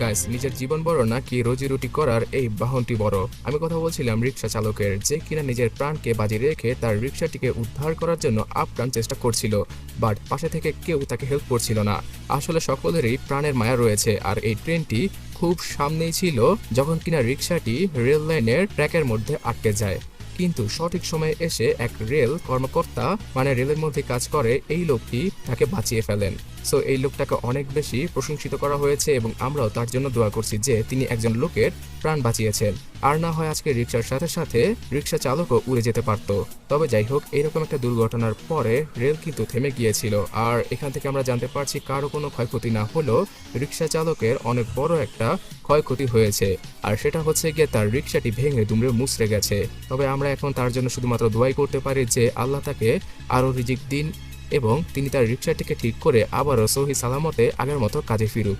Nice নিজের জীবন বড় নাকি রোজি রুটি করার এই বাহনটি বড়? আমি কথা বলছিলাম রিক্সা চালকের, যে কিনা নিজের প্রাণকে বাজি রেখে তার রিক্সাটিকে উদ্ধার করার জন্য আপ্রাণ চেষ্টা করছিল, বাট পাশে থেকে কেউ তাকে হেল্প করছিল না। আসলে সকলেরই প্রাণের মায়া রয়েছে, আর এই ট্রেনটি খুব সামনেই ছিল যখন কিনা রিক্সাটি রেল লাইনের ট্র্যাকের মধ্যে আটকে যায়। কিন্তু সঠিক সময়ে এসে এক রেল কর্মকর্তা মানে রেলের মধ্যে কাজ করে, এই লোকটি তাকে বাঁচিয়ে ফেলেন। সো এই লোকটাকে অনেক বেশি প্রশংসিত করা হয়েছে এবং আমরাও তার জন্য দোয়া করছি যে তিনি একজন লোকের প্রাণ বাঁচিয়েছেন। আর না হয় আজকে রিক্সার সাথে সাথে রিক্সা চালকও উড়ে যেতে পারতো। তবে যাই হোক, এরকম একটা দুর্ঘটনার পরে রেল কিন্তু থেমে গিয়েছিল। আর এখান থেকে আমরা জানতে পারছি কারও কোনো ক্ষয়ক্ষতি না হলেও রিক্সা চালকের অনেক বড় একটা ক্ষয়ক্ষতি হয়েছে। আর সেটা হচ্ছে গিয়ে তার রিক্সাটি ভেঙে দুমড়ে মুচড়ে গেছে। তবে আমরা এখন তার জন্য শুধুমাত্র দোয়াই করতে পারি যে আল্লাহ তাকে আরও রিজিক দিন এবং তিনি তার রিক্সাটিকে ঠিক করে আবারও সহি সালামতে আগের মতো কাজে ফিরুক।